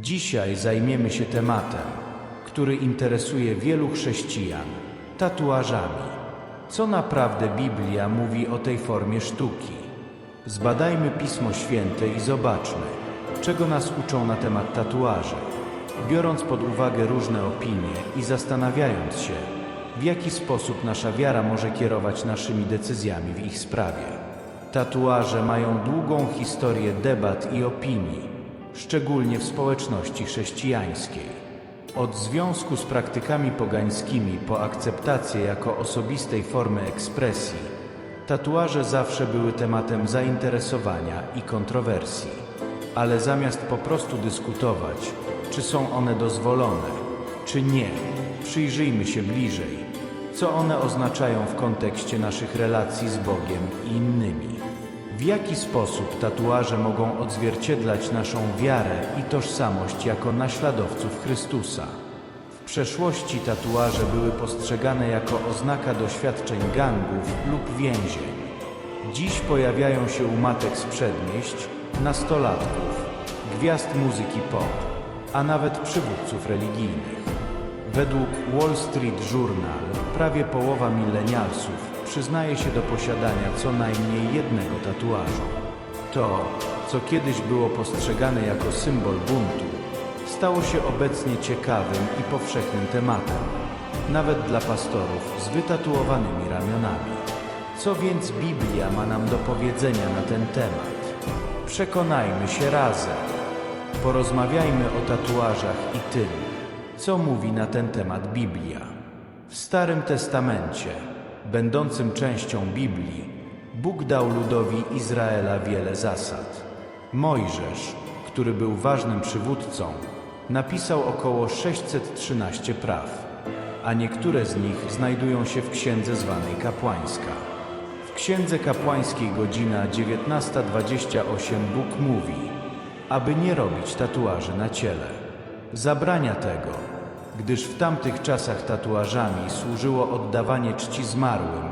Dzisiaj zajmiemy się tematem, który interesuje wielu chrześcijan tatuażami. Co naprawdę Biblia mówi o tej formie sztuki? Zbadajmy Pismo Święte i zobaczmy, czego nas uczą na temat tatuaży, biorąc pod uwagę różne opinie i zastanawiając się, w jaki sposób nasza wiara może kierować naszymi decyzjami w ich sprawie. Tatuaże mają długą historię debat i opinii, szczególnie w społeczności chrześcijańskiej. Od związku z praktykami pogańskimi po akceptację jako osobistej formy ekspresji, tatuaże zawsze były tematem zainteresowania i kontrowersji. Ale zamiast po prostu dyskutować, czy są one dozwolone, czy nie, przyjrzyjmy się bliżej, co one oznaczają w kontekście naszych relacji z Bogiem i innymi. Jaki sposób tatuaże mogą odzwierciedlać naszą wiarę i tożsamość jako naśladowców Chrystusa? W przeszłości tatuaże były postrzegane jako oznaka doświadczeń gangów lub więzień. Dziś pojawiają się u matek z przedmieść, nastolatków, gwiazd muzyki pop, a nawet przywódców religijnych. Według Wall Street Journal prawie połowa milenialsów przyznaje się do posiadania co najmniej jednego tatuażu. To, co kiedyś było postrzegane jako symbol buntu, stało się obecnie ciekawym i powszechnym tematem, nawet dla pastorów z wytatuowanymi ramionami. Co więc Biblia ma nam do powiedzenia na ten temat? Przekonajmy się razem. Porozmawiajmy o tatuażach i tym, co mówi na ten temat Biblia. W Starym Testamencie, będącym częścią Biblii, Bóg dał ludowi Izraela wiele zasad. Mojżesz, który był ważnym przywódcą, napisał około 613 praw, a niektóre z nich znajdują się w księdze zwanej kapłańska. W księdze kapłańskiej godzina 19.28 Bóg mówi, aby nie robić tatuaży na ciele. Zabrania tego, gdyż w tamtych czasach tatuażami służyło oddawanie czci zmarłym,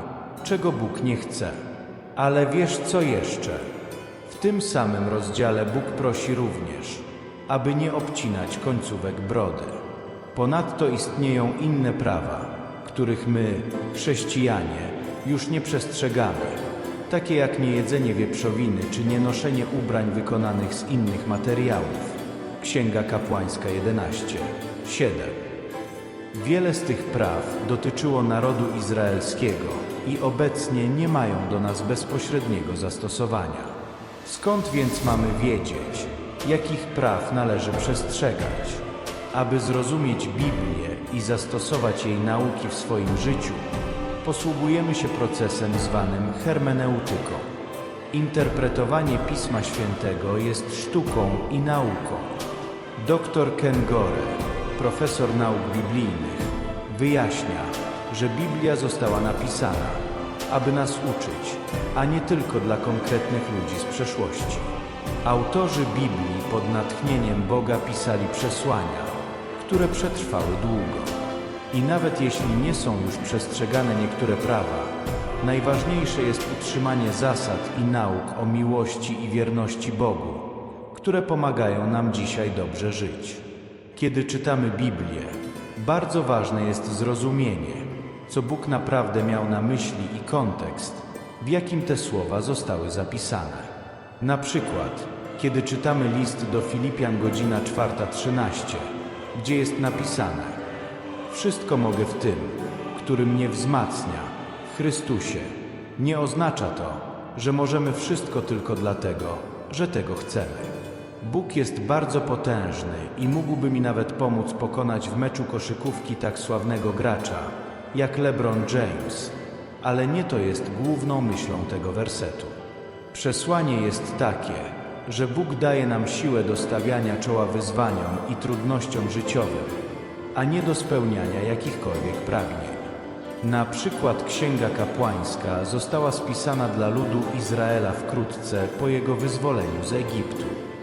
czego Bóg nie chce. Ale wiesz co jeszcze? W tym samym rozdziale Bóg prosi również, aby nie obcinać końcówek brody. Ponadto istnieją inne prawa, których my, chrześcijanie, już nie przestrzegamy, takie jak niejedzenie wieprzowiny czy nienoszenie ubrań wykonanych z innych materiałów. Księga Kapłańska 11, 7. Wiele z tych praw dotyczyło narodu izraelskiego i obecnie nie mają do nas bezpośredniego zastosowania. Skąd więc mamy wiedzieć, jakich praw należy przestrzegać? Aby zrozumieć Biblię i zastosować jej nauki w swoim życiu, posługujemy się procesem zwanym hermeneutyką. Interpretowanie Pisma Świętego jest sztuką i nauką. Dr Ken Gore, profesor nauk biblijnych, wyjaśnia, że Biblia została napisana, aby nas uczyć, a nie tylko dla konkretnych ludzi z przeszłości. Autorzy Biblii pod natchnieniem Boga pisali przesłania, które przetrwały długo. I nawet jeśli nie są już przestrzegane niektóre prawa, najważniejsze jest utrzymanie zasad i nauk o miłości i wierności Bogu, które pomagają nam dzisiaj dobrze żyć. Kiedy czytamy Biblię, bardzo ważne jest zrozumienie, co Bóg naprawdę miał na myśli i kontekst, w jakim te słowa zostały zapisane. Na przykład, kiedy czytamy list do Filipian godzina 4.13, gdzie jest napisane Wszystko mogę w tym, który mnie wzmacnia, w Chrystusie. Nie oznacza to, że możemy wszystko tylko dlatego, że tego chcemy. Bóg jest bardzo potężny i mógłby mi nawet pomóc pokonać w meczu koszykówki tak sławnego gracza, jak LeBron James, ale nie to jest główną myślą tego wersetu. Przesłanie jest takie, że Bóg daje nam siłę do stawiania czoła wyzwaniom i trudnościom życiowym, a nie do spełniania jakichkolwiek pragnień. Na przykład Księga Kapłańska została spisana dla ludu Izraela wkrótce po jego wyzwoleniu z Egiptu.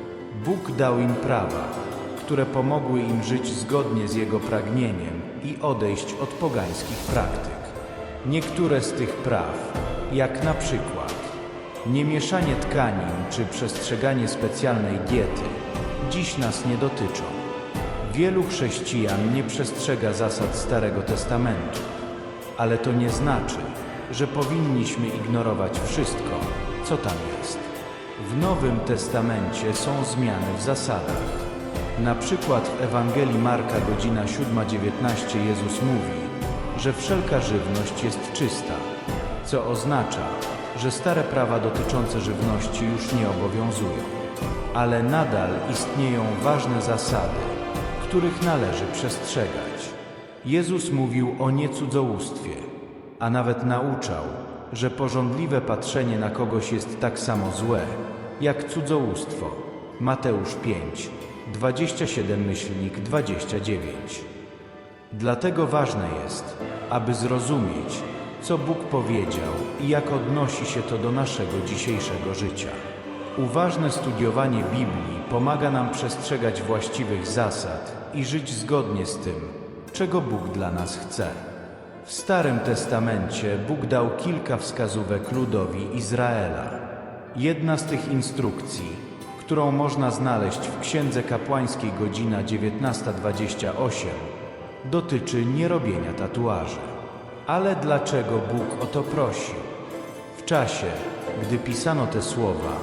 Bóg dał im prawa, które pomogły im żyć zgodnie z jego pragnieniem i odejść od pogańskich praktyk. Niektóre z tych praw, jak na przykład niemieszanie tkanin czy przestrzeganie specjalnej diety, dziś nas nie dotyczą. Wielu chrześcijan nie przestrzega zasad Starego Testamentu, ale to nie znaczy, że powinniśmy ignorować wszystko, co tam jest. W Nowym Testamencie są zmiany w zasadach. Na przykład w Ewangelii Marka godzina 7.19 Jezus mówi, że wszelka żywność jest czysta, co oznacza, że stare prawa dotyczące żywności już nie obowiązują. Ale nadal istnieją ważne zasady, których należy przestrzegać. Jezus mówił o niecudzołóstwie, a nawet nauczał, że porządliwe patrzenie na kogoś jest tak samo złe, jak cudzołóstwo. Mateusz 5, 27 myślnik 29. Dlatego ważne jest, aby zrozumieć, co Bóg powiedział i jak odnosi się to do naszego dzisiejszego życia. Uważne studiowanie Biblii pomaga nam przestrzegać właściwych zasad i żyć zgodnie z tym, czego Bóg dla nas chce. W Starym Testamencie Bóg dał kilka wskazówek ludowi Izraela. Jedna z tych instrukcji, którą można znaleźć w Księdze Kapłańskiej godzina 19.28, dotyczy nierobienia tatuaży. Ale dlaczego Bóg o to prosił? W czasie, gdy pisano te słowa,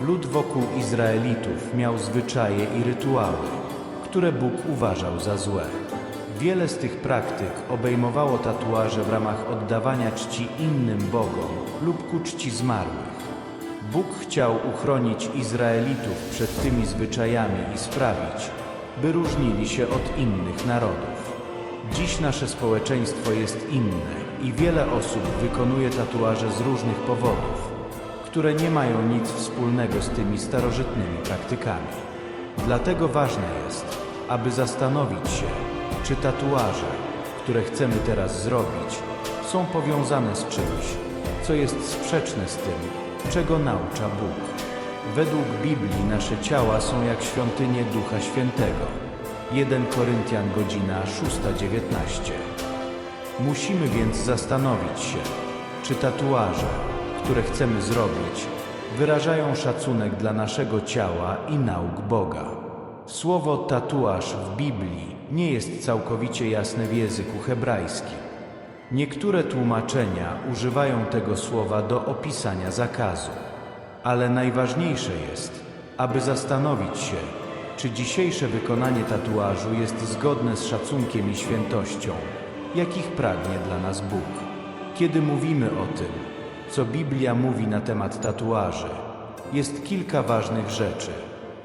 lud wokół Izraelitów miał zwyczaje i rytuały, które Bóg uważał za złe. Wiele z tych praktyk obejmowało tatuaże w ramach oddawania czci innym bogom lub ku czci zmarłych. Bóg chciał uchronić Izraelitów przed tymi zwyczajami i sprawić, by różnili się od innych narodów. Dziś nasze społeczeństwo jest inne i wiele osób wykonuje tatuaże z różnych powodów, które nie mają nic wspólnego z tymi starożytnymi praktykami. Dlatego ważne jest, aby zastanowić się, czy tatuaże, które chcemy teraz zrobić, są powiązane z czymś, co jest sprzeczne z tym, czego naucza Bóg. Według Biblii nasze ciała są jak świątynie Ducha Świętego. 1 Koryntian godzina 6.19 Musimy więc zastanowić się, czy tatuaże, które chcemy zrobić, wyrażają szacunek dla naszego ciała i nauk Boga. Słowo tatuaż w Biblii nie jest całkowicie jasne w języku hebrajskim. Niektóre tłumaczenia używają tego słowa do opisania zakazu, ale najważniejsze jest, aby zastanowić się, czy dzisiejsze wykonanie tatuażu jest zgodne z szacunkiem i świętością, jakich pragnie dla nas Bóg. Kiedy mówimy o tym, co Biblia mówi na temat tatuaży, jest kilka ważnych rzeczy,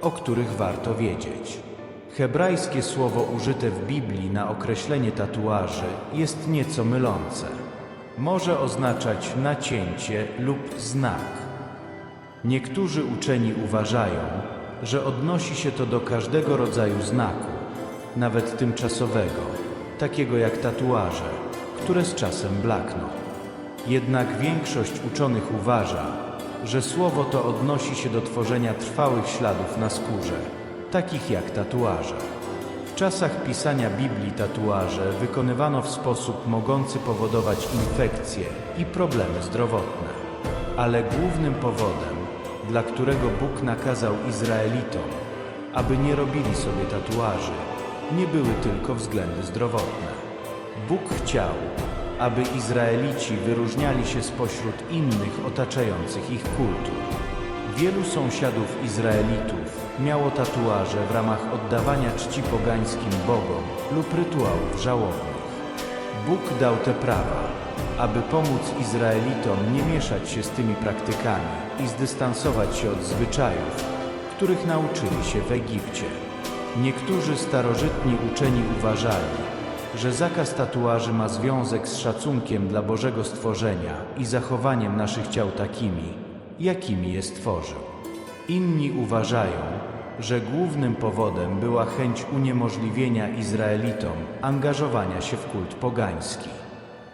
o których warto wiedzieć. Hebrajskie słowo użyte w Biblii na określenie tatuaży jest nieco mylące. Może oznaczać nacięcie lub znak. Niektórzy uczeni uważają, że odnosi się to do każdego rodzaju znaku, nawet tymczasowego, takiego jak tatuaże, które z czasem blakną. Jednak większość uczonych uważa, że słowo to odnosi się do tworzenia trwałych śladów na skórze, takich jak tatuaże. W czasach pisania Biblii tatuaże wykonywano w sposób mogący powodować infekcje i problemy zdrowotne. Ale głównym powodem, dla którego Bóg nakazał Izraelitom, aby nie robili sobie tatuaży, nie były tylko względy zdrowotne. Bóg chciał, aby Izraelici wyróżniali się spośród innych otaczających ich kultur. Wielu sąsiadów Izraelitów miało tatuaże w ramach oddawania czci pogańskim bogom lub rytuałów żałobnych. Bóg dał te prawa, aby pomóc Izraelitom nie mieszać się z tymi praktykami i zdystansować się od zwyczajów, których nauczyli się w Egipcie. Niektórzy starożytni uczeni uważali, że zakaz tatuaży ma związek z szacunkiem dla Bożego stworzenia i zachowaniem naszych ciał takimi, jakimi je stworzył. Inni uważają, że głównym powodem była chęć uniemożliwienia Izraelitom angażowania się w kult pogański.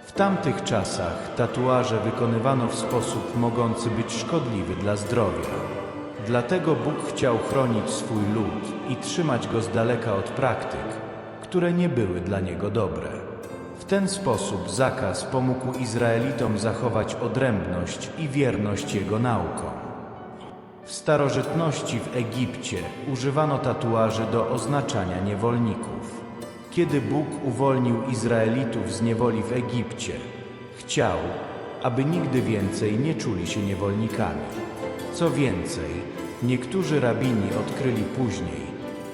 W tamtych czasach tatuaże wykonywano w sposób mogący być szkodliwy dla zdrowia. Dlatego Bóg chciał chronić swój lud i trzymać go z daleka od praktyk, które nie były dla niego dobre. W ten sposób zakaz pomógł Izraelitom zachować odrębność i wierność jego naukom. W starożytności w Egipcie używano tatuaży do oznaczania niewolników. Kiedy Bóg uwolnił Izraelitów z niewoli w Egipcie, chciał, aby nigdy więcej nie czuli się niewolnikami. Co więcej, niektórzy rabini odkryli później,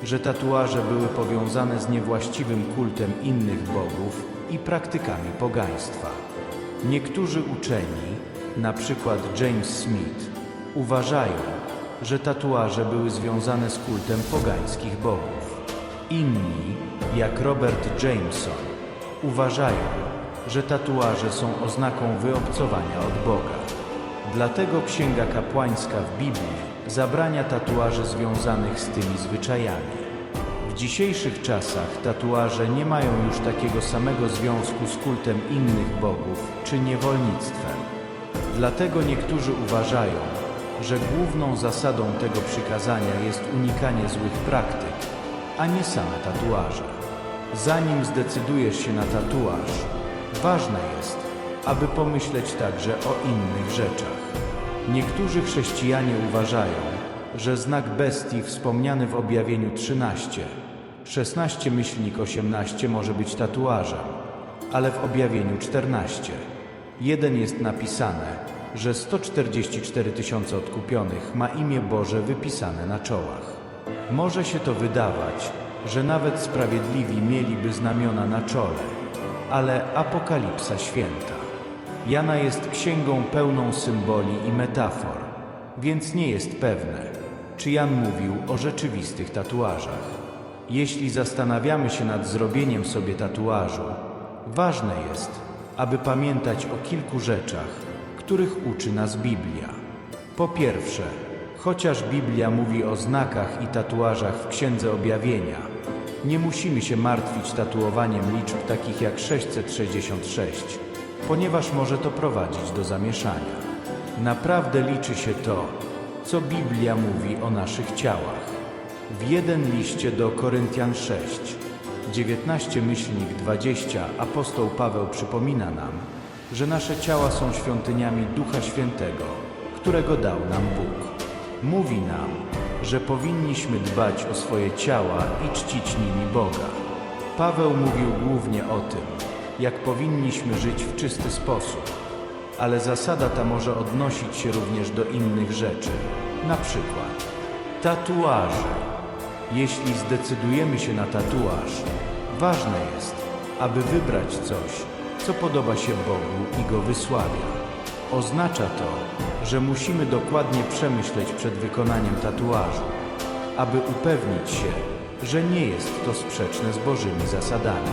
że tatuaże były powiązane z niewłaściwym kultem innych bogów i praktykami pogaństwa. Niektórzy uczeni, na przykład James Smith, uważają, że tatuaże były związane z kultem pogańskich bogów. Inni, jak Robert Jameson, uważają, że tatuaże są oznaką wyobcowania od Boga. Dlatego Księga Kapłańska w Biblii zabrania tatuaży związanych z tymi zwyczajami. W dzisiejszych czasach tatuaże nie mają już takiego samego związku z kultem innych bogów czy niewolnictwem. Dlatego niektórzy uważają, że główną zasadą tego przykazania jest unikanie złych praktyk, a nie same tatuaże. Zanim zdecydujesz się na tatuaż, ważne jest, aby pomyśleć także o innych rzeczach. Niektórzy chrześcijanie uważają, że znak bestii wspomniany w objawieniu 13, 16 myślnik 18 może być tatuażem, ale w objawieniu 14, 1 jest napisane, że 144 tysiące odkupionych ma imię Boże wypisane na czołach. Może się to wydawać, że nawet sprawiedliwi mieliby znamiona na czole, ale Apokalipsa święta. Jana jest księgą pełną symboli i metafor, więc nie jest pewne, czy Jan mówił o rzeczywistych tatuażach. Jeśli zastanawiamy się nad zrobieniem sobie tatuażu, ważne jest, aby pamiętać o kilku rzeczach, których uczy nas Biblia. Po pierwsze, chociaż Biblia mówi o znakach i tatuażach w Księdze Objawienia, nie musimy się martwić tatuowaniem liczb takich jak 666, ponieważ może to prowadzić do zamieszania. Naprawdę liczy się to, co Biblia mówi o naszych ciałach. W jeden liście do Koryntian 6, 19 myślnik 20 apostoł Paweł przypomina nam, że nasze ciała są świątyniami Ducha Świętego, którego dał nam Bóg. Mówi nam, że powinniśmy dbać o swoje ciała i czcić nimi Boga. Paweł mówił głównie o tym, jak powinniśmy żyć w czysty sposób, ale zasada ta może odnosić się również do innych rzeczy, na przykład tatuaży. Jeśli zdecydujemy się na tatuaż, ważne jest, aby wybrać coś, co podoba się Bogu i go wysławia. Oznacza to, że musimy dokładnie przemyśleć przed wykonaniem tatuażu, aby upewnić się, że nie jest to sprzeczne z Bożymi zasadami.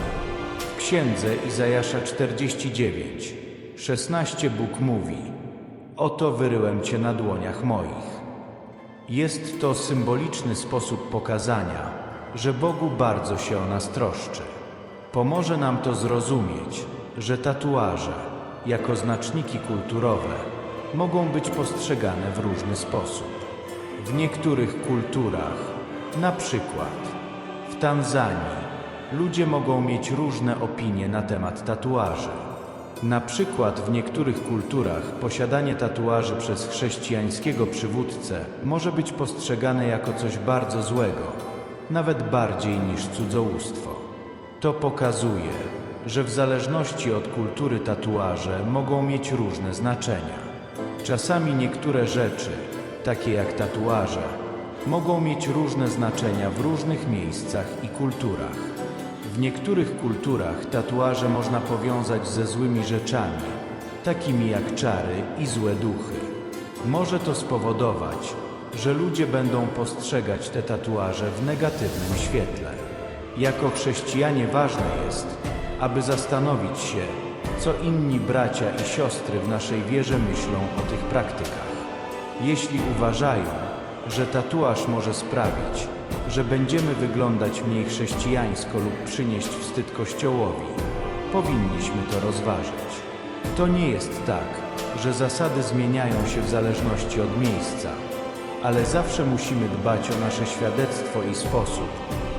W księdze Izajasza 49, 16 Bóg mówi: Oto wyryłem cię na dłoniach moich. Jest to symboliczny sposób pokazania, że Bogu bardzo się o nas troszczy. Pomoże nam to zrozumieć, że tatuaże, jako znaczniki kulturowe, mogą być postrzegane w różny sposób. W niektórych kulturach, na przykład w Tanzanii, ludzie mogą mieć różne opinie na temat tatuaży. Na przykład w niektórych kulturach posiadanie tatuaży przez chrześcijańskiego przywódcę może być postrzegane jako coś bardzo złego, nawet bardziej niż cudzołóstwo. To pokazuje, że w zależności od kultury tatuaże mogą mieć różne znaczenia. Czasami niektóre rzeczy, takie jak tatuaże, mogą mieć różne znaczenia w różnych miejscach i kulturach. W niektórych kulturach tatuaże można powiązać ze złymi rzeczami, takimi jak czary i złe duchy. Może to spowodować, że ludzie będą postrzegać te tatuaże w negatywnym świetle. Jako chrześcijanie ważne jest, aby zastanowić się, co inni bracia i siostry w naszej wierze myślą o tych praktykach. Jeśli uważają, że tatuaż może sprawić, że będziemy wyglądać mniej chrześcijańsko lub przynieść wstyd Kościołowi, powinniśmy to rozważyć. To nie jest tak, że zasady zmieniają się w zależności od miejsca, ale zawsze musimy dbać o nasze świadectwo i sposób,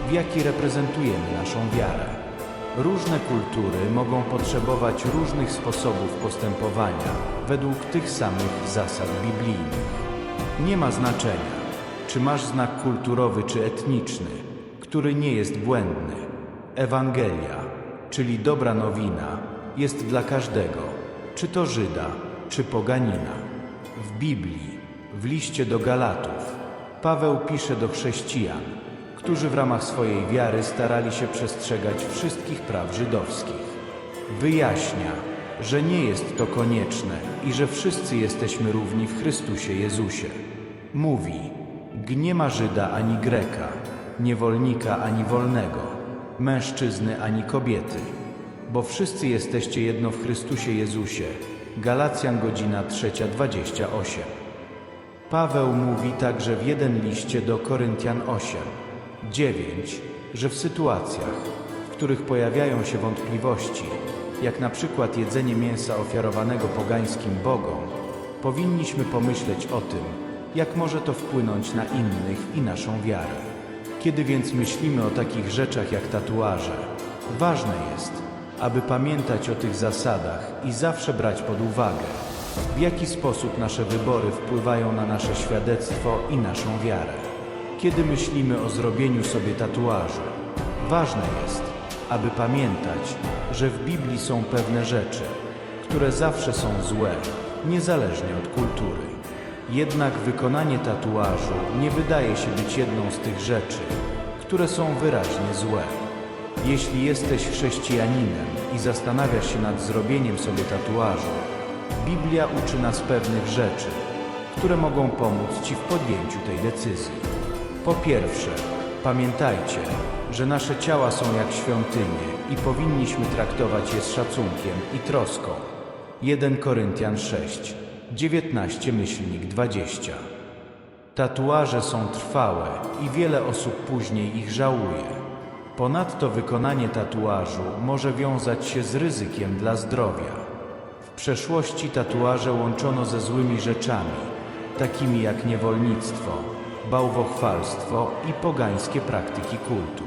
w jaki reprezentujemy naszą wiarę. Różne kultury mogą potrzebować różnych sposobów postępowania według tych samych zasad biblijnych. Nie ma znaczenia, czy masz znak kulturowy czy etniczny, który nie jest błędny. Ewangelia, czyli dobra nowina, jest dla każdego, czy to Żyda, czy poganina. W Biblii, w liście do Galatów, Paweł pisze do chrześcijan, którzy w ramach swojej wiary starali się przestrzegać wszystkich praw żydowskich. Wyjaśnia, że nie jest to konieczne i że wszyscy jesteśmy równi w Chrystusie Jezusie. Mówi, nie ma Żyda ani Greka, niewolnika ani wolnego, mężczyzny ani kobiety, bo wszyscy jesteście jedno w Chrystusie Jezusie. Galacjan godzina 3.28. Paweł mówi także w jeden liście do Koryntian 8, 9, że w sytuacjach, w których pojawiają się wątpliwości, jak na przykład jedzenie mięsa ofiarowanego pogańskim bogom, powinniśmy pomyśleć o tym, jak może to wpłynąć na innych i naszą wiarę. Kiedy więc myślimy o takich rzeczach jak tatuaże, ważne jest, aby pamiętać o tych zasadach i zawsze brać pod uwagę, w jaki sposób nasze wybory wpływają na nasze świadectwo i naszą wiarę. Kiedy myślimy o zrobieniu sobie tatuażu, ważne jest, aby pamiętać, że w Biblii są pewne rzeczy, które zawsze są złe, niezależnie od kultury. Jednak wykonanie tatuażu nie wydaje się być jedną z tych rzeczy, które są wyraźnie złe. Jeśli jesteś chrześcijaninem i zastanawiasz się nad zrobieniem sobie tatuażu, Biblia uczy nas pewnych rzeczy, które mogą pomóc Ci w podjęciu tej decyzji. Po pierwsze, pamiętajcie, że nasze ciała są jak świątynie i powinniśmy traktować je z szacunkiem i troską. 1 Koryntian 6, 19 myślnik 20. Tatuaże są trwałe i wiele osób później ich żałuje. Ponadto wykonanie tatuażu może wiązać się z ryzykiem dla zdrowia. W przeszłości tatuaże łączono ze złymi rzeczami, takimi jak niewolnictwo, bałwochwalstwo i pogańskie praktyki kultu.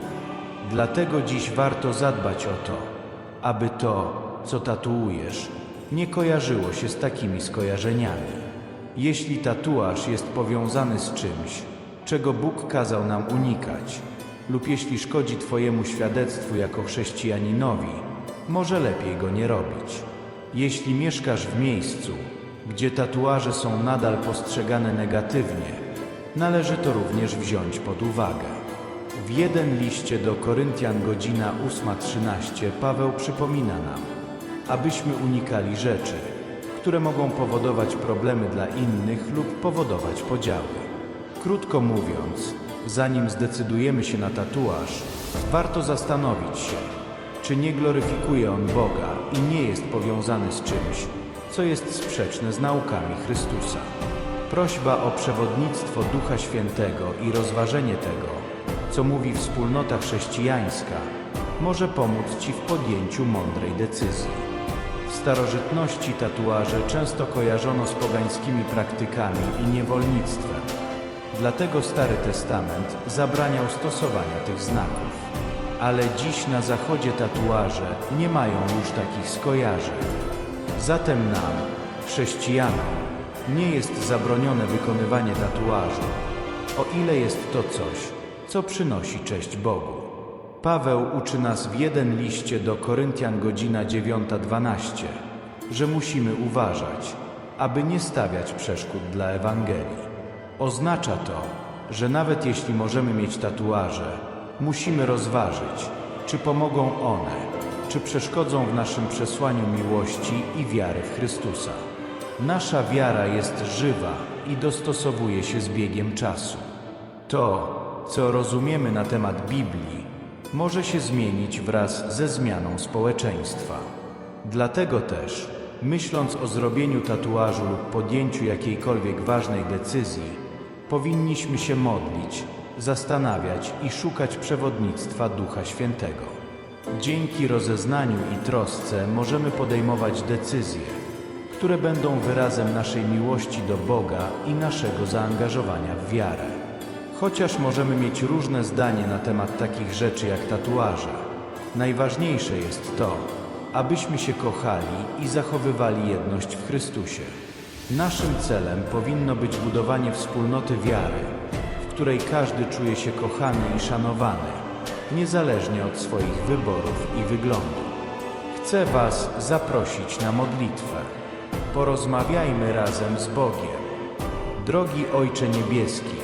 Dlatego dziś warto zadbać o to, aby to, co tatuujesz, nie kojarzyło się z takimi skojarzeniami. Jeśli tatuaż jest powiązany z czymś, czego Bóg kazał nam unikać, lub jeśli szkodzi Twojemu świadectwu jako chrześcijaninowi, może lepiej go nie robić. Jeśli mieszkasz w miejscu, gdzie tatuaże są nadal postrzegane negatywnie, należy to również wziąć pod uwagę. W jeden liście do Koryntian godzina 8.13 Paweł przypomina nam, abyśmy unikali rzeczy, które mogą powodować problemy dla innych lub powodować podziały. Krótko mówiąc, zanim zdecydujemy się na tatuaż, warto zastanowić się, czy nie gloryfikuje on Boga i nie jest powiązany z czymś, co jest sprzeczne z naukami Chrystusa. Prośba o przewodnictwo Ducha Świętego i rozważenie tego, co mówi wspólnota chrześcijańska, może pomóc Ci w podjęciu mądrej decyzji. W starożytności tatuaże często kojarzono z pogańskimi praktykami i niewolnictwem. Dlatego Stary Testament zabraniał stosowania tych znaków. Ale dziś na zachodzie tatuaże nie mają już takich skojarzeń. Zatem nam, chrześcijanom, nie jest zabronione wykonywanie tatuażu, o ile jest to coś, co przynosi cześć Bogu. Paweł uczy nas w jeden liście do Koryntian godzina 9.12, że musimy uważać, aby nie stawiać przeszkód dla Ewangelii. Oznacza to, że nawet jeśli możemy mieć tatuaże, musimy rozważyć, czy pomogą one, czy przeszkodzą w naszym przesłaniu miłości i wiary w Chrystusa. Nasza wiara jest żywa i dostosowuje się z biegiem czasu. To, co rozumiemy na temat Biblii, może się zmienić wraz ze zmianą społeczeństwa. Dlatego też, myśląc o zrobieniu tatuażu lub podjęciu jakiejkolwiek ważnej decyzji, powinniśmy się modlić, zastanawiać i szukać przewodnictwa Ducha Świętego. Dzięki rozeznaniu i trosce możemy podejmować decyzje, które będą wyrazem naszej miłości do Boga i naszego zaangażowania w wiarę. Chociaż możemy mieć różne zdanie na temat takich rzeczy jak tatuaże, najważniejsze jest to, abyśmy się kochali i zachowywali jedność w Chrystusie. Naszym celem powinno być budowanie wspólnoty wiary, w której każdy czuje się kochany i szanowany, niezależnie od swoich wyborów i wyglądu. Chcę Was zaprosić na modlitwę. Porozmawiajmy razem z Bogiem. Drogi Ojcze Niebieski,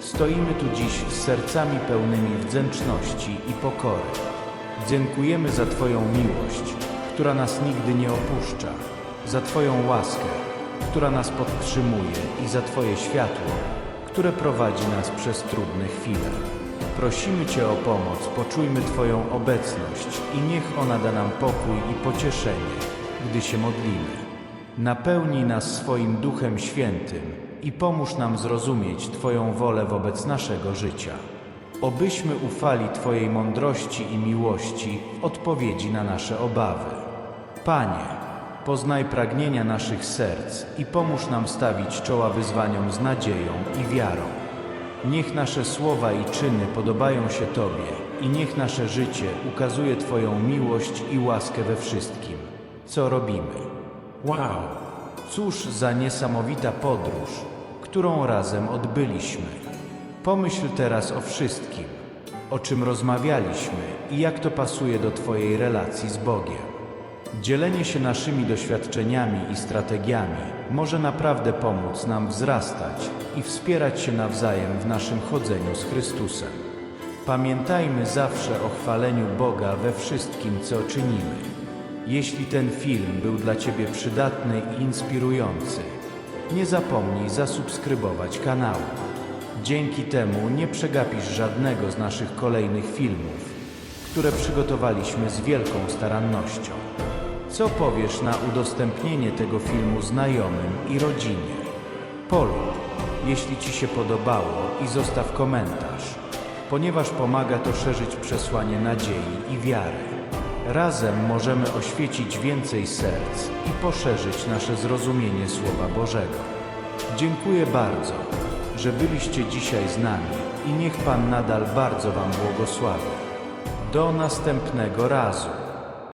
stoimy tu dziś z sercami pełnymi wdzięczności i pokory. Dziękujemy za Twoją miłość, która nas nigdy nie opuszcza, za Twoją łaskę, która nas podtrzymuje i za Twoje światło, które prowadzi nas przez trudne chwile. Prosimy Cię o pomoc, poczujmy Twoją obecność i niech ona da nam pokój i pocieszenie, gdy się modlimy. Napełnij nas swoim Duchem Świętym i pomóż nam zrozumieć Twoją wolę wobec naszego życia. Obyśmy ufali Twojej mądrości i miłości w odpowiedzi na nasze obawy. Panie, poznaj pragnienia naszych serc i pomóż nam stawić czoła wyzwaniom z nadzieją i wiarą. Niech nasze słowa i czyny podobają się Tobie i niech nasze życie ukazuje Twoją miłość i łaskę we wszystkim, co robimy. Wow! Cóż za niesamowita podróż, którą razem odbyliśmy. Pomyśl teraz o wszystkim, o czym rozmawialiśmy i jak to pasuje do Twojej relacji z Bogiem. Dzielenie się naszymi doświadczeniami i strategiami może naprawdę pomóc nam wzrastać i wspierać się nawzajem w naszym chodzeniu z Chrystusem. Pamiętajmy zawsze o chwaleniu Boga we wszystkim, co czynimy. Jeśli ten film był dla Ciebie przydatny i inspirujący, nie zapomnij zasubskrybować kanału. Dzięki temu nie przegapisz żadnego z naszych kolejnych filmów, które przygotowaliśmy z wielką starannością. Co powiesz na udostępnienie tego filmu znajomym i rodzinie? Polub, jeśli Ci się podobało i zostaw komentarz, ponieważ pomaga to szerzyć przesłanie nadziei i wiary. Razem możemy oświecić więcej serc i poszerzyć nasze zrozumienie Słowa Bożego. Dziękuję bardzo, że byliście dzisiaj z nami i niech Pan nadal bardzo Wam błogosławi. Do następnego razu.